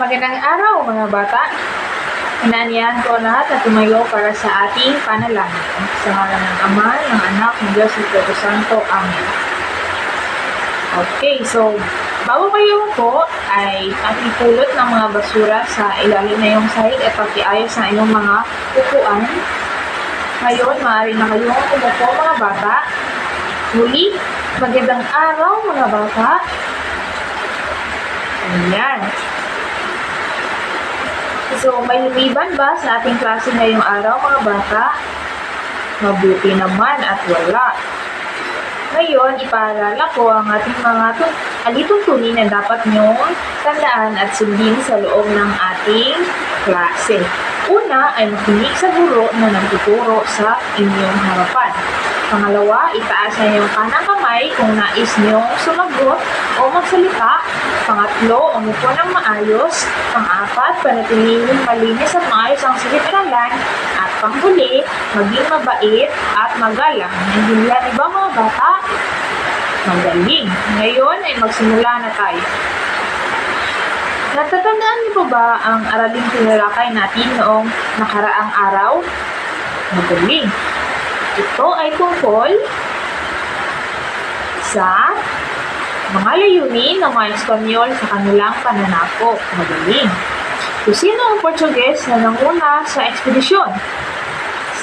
Magandang araw mga bata. Inaanyahan ko lahat na tumayo para sa ating panalangin. Sa ngalan ng Ama, ng Anak, ng Diyos, ng Espiritu Santo. Amen. Okay, so bago kayo po ay pakipulot ng mga basura sa ilalim na yung sahig at pakiayos ng inyong mga upuan. Ngayon, maaari na kayong umupo mga bata. Muli, magandang araw mga bata. Ayan. So, may lumiban ba sa ating klase ngayong araw, mga bata? Mabuti naman at wala. Ngayon, ipaalala ko ang ating mga tun- alituntunin na dapat niyong tandaan at sundin sa loob ng ating klase. Una ay makinig sa guro na nagtuturo sa inyong harapan. Pangalawa, itaas na yung kanang kamay kung nais niyong sumagot o magsalita. Pangatlo, umupo ng maayos. Pang-apat, panatilihin malinis at maayos ang silid-aralan. At panghuli, maging mabait at magalang. Naintindihan niyo ba mga bata? Magaling. Ngayon ay magsimula na tayo. Natatandaan niyo po ba ang araling tinalakay natin noong nakaraang araw? Magaling. Ito ay tungkol sa mga layunin ng mga Espanyol sa kanilang pananakop. Magaling. Kung sino ang Portuguese na nanguna sa ekspedisyon?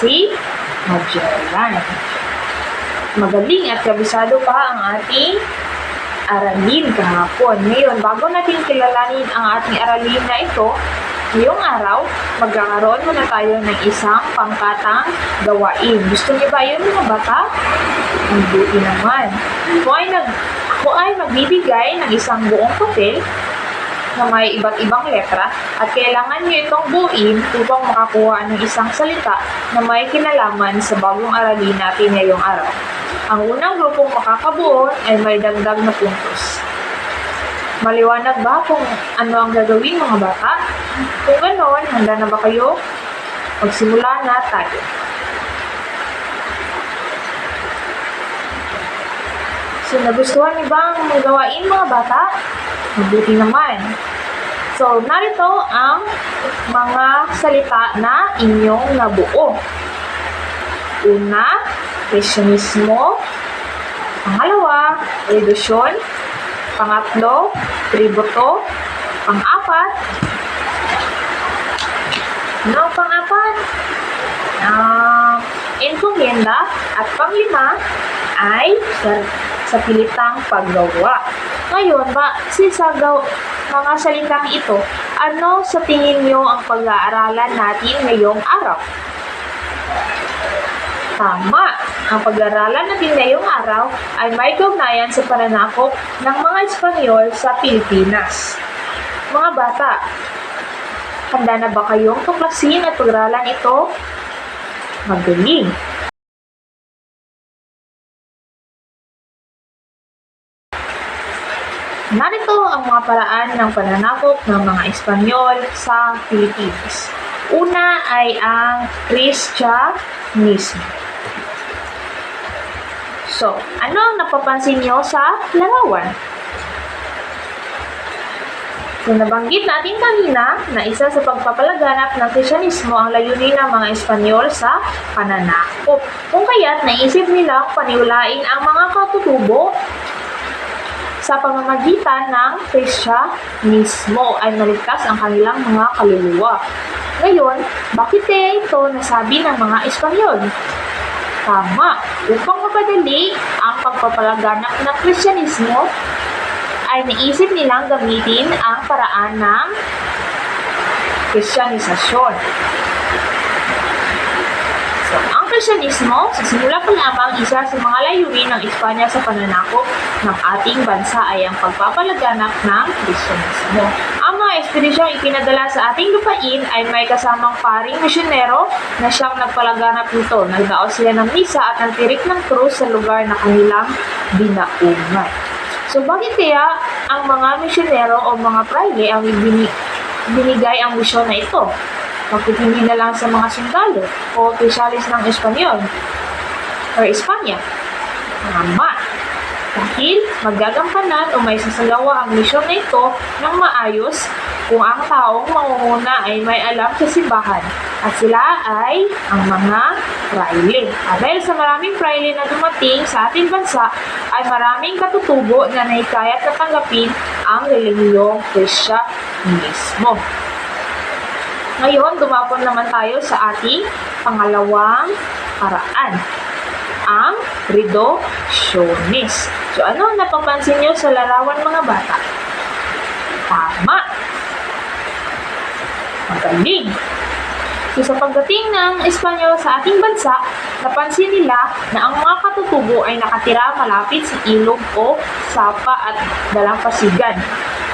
Si Magellan. Magaling at kabisado pa ang ating aralin kahapon. Ngayon, bago natin kilalanin ang ating aralin na ito, ngayong araw, magkakaroon muna tayo ng isang pangkatang gawain. Gusto niyo ba yun mga bata? Ang buti naman. Ako ay, nag, ako ay magbibigay ng isang buong papel na may iba't ibang letra at kailangan niyo itong buuin upang makakuha ng isang salita na may kinalaman sa bagong aralin natin ngayong araw. Ang unang grupong makakabuo ay may dagdag na puntos. Maliwanag ba kung ano ang gagawin mga bata? Kung ganon, handa na ba kayo? Magsimula na tayo. So, nagustuhan niyo ba ang gawain mga bata? Mabuti naman. So, narito ang mga salita na inyong nabuo. Una, Kristyanismo. Pangalawa, redusyon. Pangatlo, tributo. Pang-apat, no, pang-apat, um, encomienda. At pang-lima ay sa, sa pilitang paggawa. Ngayon, ba, si sa gaw, mga salitang ito, ano sa tingin nyo ang pag-aaralan natin ngayong araw? Tama! Ang pag-aaralan natin ngayong araw ay may kaugnayan sa pananakop ng mga Espanyol sa Pilipinas. Mga bata, handa na ba kayong tuklasin at pag-aaralan ito? Magaling! Narito ang mga paraan ng pananakop ng mga Espanyol sa Pilipinas. Una ay ang Kristyanismo. So, ano ang napapansin nyo sa larawan? So, nabanggit natin kanina na isa sa pagpapalaganap ng Kristyanismo ang layunin ng mga Espanyol sa pananakop. Kung kaya't naisip nilang paniwalain ang mga katutubo sa pamamagitan ng Kristyanismo ay maligtas ang kanilang mga kaluluwa. Ngayon, bakit kaya ito nasabi ng mga Espanyol? Tama, upang mapadali ang pagpapalaganap ng Kristyanismo, ay naisip nilang gamitin ang paraan ng Kristyanisasyon. So, ang Kristyanismo, sa simula pa lamang isa sa mga layunin ng Espanya sa pananakop ng ating bansa ay ang pagpapalaganap ng Kristyanismo. Ang mga ekspedisyong ipinadala sa ating lupain ay may kasamang paring misyonero na siyang nagpalaganap nito. Nagdaos sila ng misa at nagtirik ng krus sa lugar na kanilang binaungan. So, bakit kaya ang mga misyonero o mga praile ang binigay ang misyon na ito? Bakit hindi na lang sa mga sundalo o opisyalis ng Espanyol or Espanya? Tama. Dahil magagampanan o may sasagawa ang misyon na ito ng maayos kung ang taong mangunguna ay may alam sa simbahan at sila ay ang mga praile. At dahil sa maraming praile na dumating sa ating bansa ay maraming katutubo na nahikayat na tanggapin ang relihiyong Kristyanismo. Ngayon, dumapon naman tayo sa ating pangalawang paraan, ang reductionist. So, ano ang napapansin nyo sa larawan mga bata? Tama! Magaling! So, sa pagdating ng Espanyol sa ating bansa, napansin nila na ang mga katutubo ay nakatira malapit sa ilog o sapa at dalampasigan.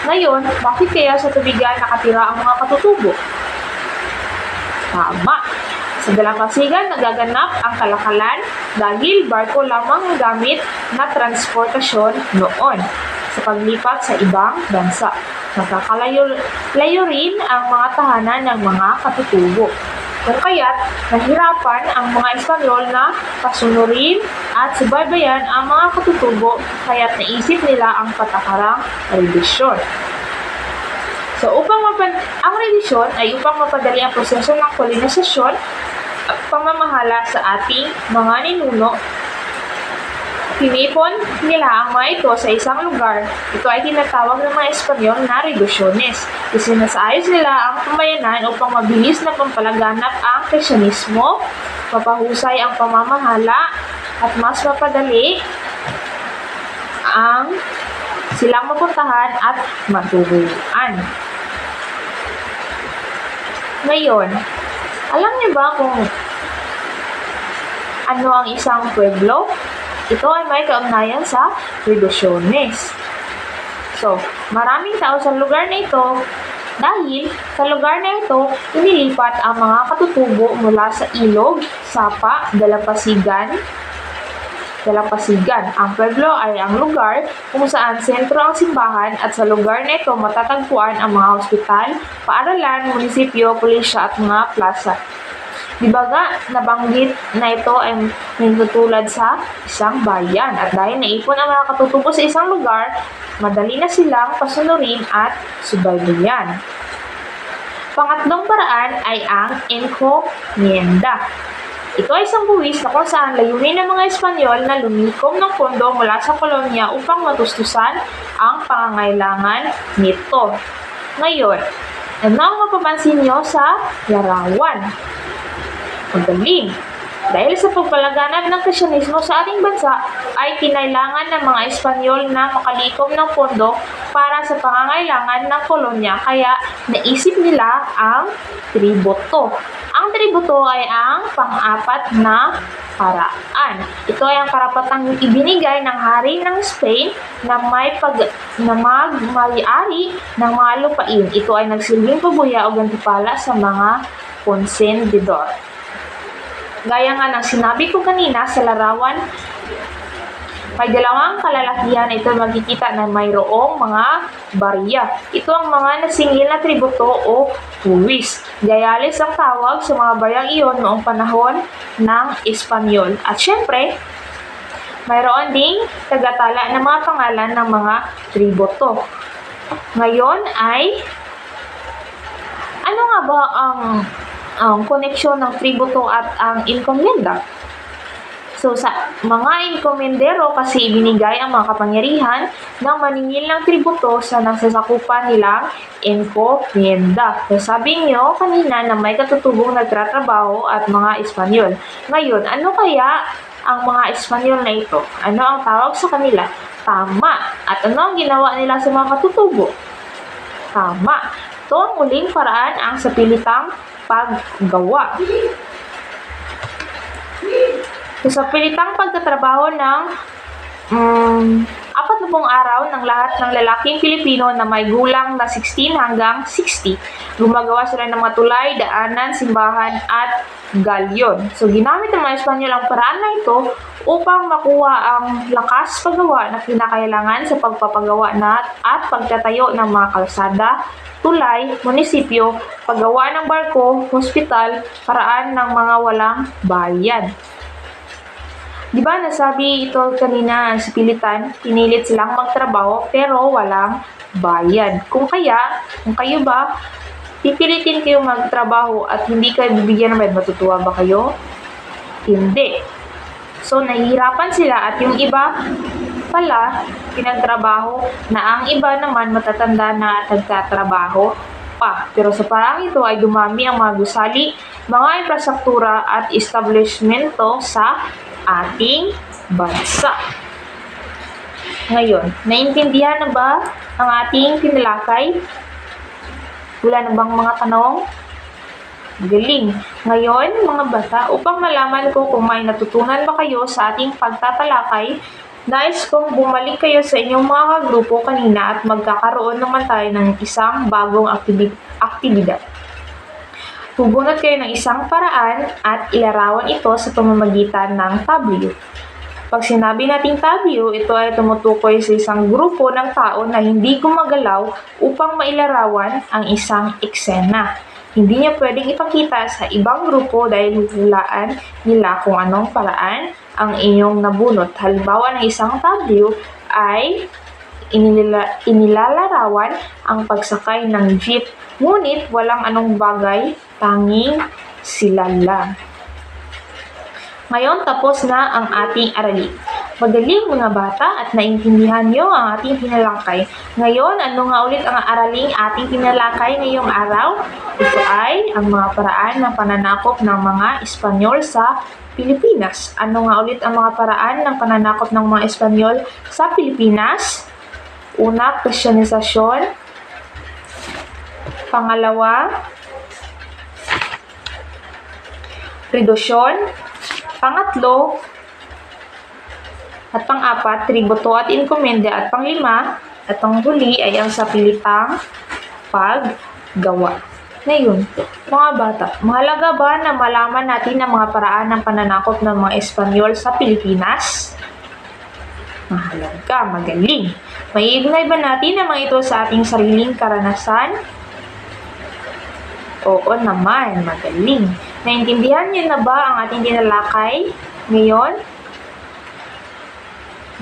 Ngayon, bakit kaya sa tubigan nakatira ang mga katutubo? Tama. Sa Dalampasigan, nagaganap ang kalakalan dahil barko lamang ang gamit na transportasyon noon sa paglipat sa ibang bansa. Nakakalayo rin ang mga tahanan ng mga katutubo. Kung kaya't nahirapan ang mga Espanyol na pasunurin at subaybayan ang mga katutubo kaya't naisip nila ang patakarang relisyon. So, upang mapan ang relisyon ay upang mapadali ang proseso ng kolonisasyon at pamamahala sa ating mga ninuno. Pinipon nila ang mga ito sa isang lugar. Ito ay tinatawag ng mga Espanyol na reducciones. Isinasaayos nila ang pamayanan upang mabilis na pampalaganap ang Krisyanismo, mapahusay ang pamamahala, at mas mapadali ang silang mapuntahan at maturuan. Ngayon, alam niyo ba kung ano ang isang pueblo? Ito ay may kaugnayan sa reducciones. So, maraming tao sa lugar na ito dahil sa lugar na ito, inilipat ang mga katutubo mula sa ilog, sapa, dalampasigan, dalampasigan. Ang pueblo ay ang lugar kung saan sentro ang simbahan at sa lugar na ito matatagpuan ang mga ospital, paaralan, munisipyo, pulisya at mga plaza. Di ba nga, nabanggit na ito ay nagtutulad sa isang bayan at dahil naipon ang mga katutubo sa isang lugar, madali na silang pasunurin at subaybayan. Pangatlong paraan ay ang encomienda. Ito ay isang buwis na kung saan layunin ng mga Espanyol na lumikom ng pondo mula sa kolonya upang matustusan ang pangangailangan nito. Ngayon, ano ang mapapansin nyo sa larawan? Magaling! Dahil sa pagpalaganap ng Krisyanismo sa ating bansa, ay kinailangan ng mga Espanyol na makalikom ng pondo para sa pangangailangan ng kolonya kaya naisip nila ang tributo. Ang tributo ay ang pang-apat na paraan. Ito ay ang karapatang ibinigay ng hari ng Spain na may pag na magmay-ari ng mga lupain. Ito ay nagsilbing pabuya o gantipala sa mga konsendidor. Gaya nga ng sinabi ko kanina sa larawan, may dalawang kalalakihan ito makikita na mayroong mga barya. Ito ang mga nasingil na tributo o buwis. Gayalis ang tawag sa mga baryang iyon noong panahon ng Espanyol. At syempre, mayroon ding tagatala ng mga pangalan ng mga tributo. Ngayon ay ano nga ba ang ang koneksyon ng tributo at ang encomienda? So, sa mga enkomendero kasi ibinigay ang mga kapangyarihan ng maningil ng tributo sa nasasakupan nilang encomienda. So, sabi nyo kanina na may katutubong nagtratrabaho at mga Espanyol. Ngayon, ano kaya ang mga Espanyol na ito? Ano ang tawag sa kanila? Tama. At ano ang ginawa nila sa mga katutubo? Tama. Ito muling paraan ang sa pilitang paggawa. So, sa pilitang pagtatrabaho ng um, apat na pong araw ng lahat ng lalaking Pilipino na may gulang na 16 hanggang 60. Gumagawa sila ng mga tulay, daanan, simbahan at galyon. So, ginamit ng mga Espanyol ang paraan na ito upang makuha ang lakas paggawa na kinakailangan sa pagpapagawa na at pagtatayo ng mga kalsada, tulay, munisipyo, paggawa ng barko, hospital, paraan ng mga walang bayan. Di ba nasabi ito kanina si Pilitan, pinilit silang magtrabaho pero walang bayad. Kung kaya, kung kayo ba, pipilitin kayo magtrabaho at hindi kayo bibigyan ng bayad, matutuwa ba kayo? Hindi. So, nahihirapan sila at yung iba pala, pinagtrabaho na ang iba naman matatanda na at nagtatrabaho pa. Pero sa parang ito ay dumami ang mga gusali, mga infrastruktura at establishmento sa ating bansa. Ngayon, naintindihan na ba ang ating tinalakay? Wala na bang mga tanong? Galing. Ngayon, mga bata, upang malaman ko kung may natutunan ba kayo sa ating pagtatalakay, nais kong bumalik kayo sa inyong mga kagrupo kanina at magkakaroon naman tayo ng isang bagong aktibi- aktibidad. Bubunot kayo ng isang paraan at ilarawan ito sa pamamagitan ng W. Pag sinabi nating W, ito ay tumutukoy sa isang grupo ng tao na hindi gumagalaw upang mailarawan ang isang eksena. Hindi niya pwedeng ipakita sa ibang grupo dahil hulaan nila kung anong paraan ang inyong nabunot. Halimbawa ng isang W ay inilala, inilalarawan ang pagsakay ng jeep, ngunit walang anong bagay, tanging sila lang. Ngayon, tapos na ang ating aralin. Magaling mga bata at naintindihan niyo ang ating tinalakay. Ngayon, ano nga ulit ang araling ating tinalakay ngayong araw? Ito ay ang mga paraan ng pananakop ng mga Espanyol sa Pilipinas. Ano nga ulit ang mga paraan ng pananakop ng mga Espanyol sa Pilipinas? Una, Kristyanisasyon. Pangalawa, redusyon. Pangatlo, at pang-apat, tributo at inkomende. At pang-lima, at panghuli ay ang sapilitang paggawa. Ngayon, mga bata, mahalaga ba na malaman natin ang mga paraan ng pananakop ng mga Espanyol sa Pilipinas? Mahalaga, magaling. Maiignay ba natin ang mga ito sa ating sariling karanasan? Oo naman, magaling. Naintindihan niyo na ba ang ating tinalakay ngayon?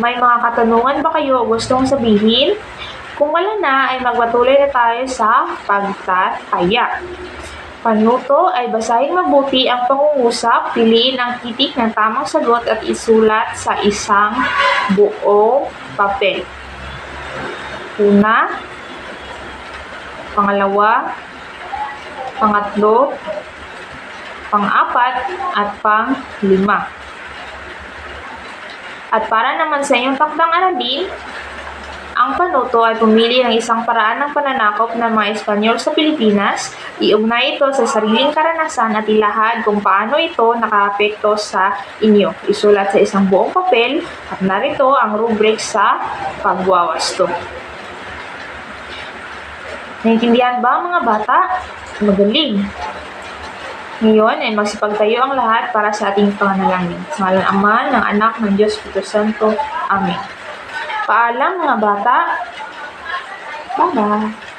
May mga katanungan ba kayo gustong sabihin? Kung wala na, ay magpatuloy na tayo sa pagtataya. Panuto ay basahin mabuti ang pangungusap, piliin ang titik ng tamang sagot at isulat sa isang buong papel. Una, pangalawa, pangatlo, pang-apat, at pang-lima. At para naman sa inyong takdang aralin, ang panuto ay pumili ng isang paraan ng pananakop ng mga Espanyol sa Pilipinas, iugnay ito sa sariling karanasan at ilahad kung paano ito nakaapekto sa inyo. Isulat sa isang buong papel at narito ang rubric sa pagwawasto. Naintindihan ba mga bata? Magaling! Ngayon ay magsipagtayo ang lahat para sa ating panganalangin. Sa ngalan ng Ama, ng Anak, ng Diyos, Espiritu Santo. Amen. Paalam mga bata. Bye-bye.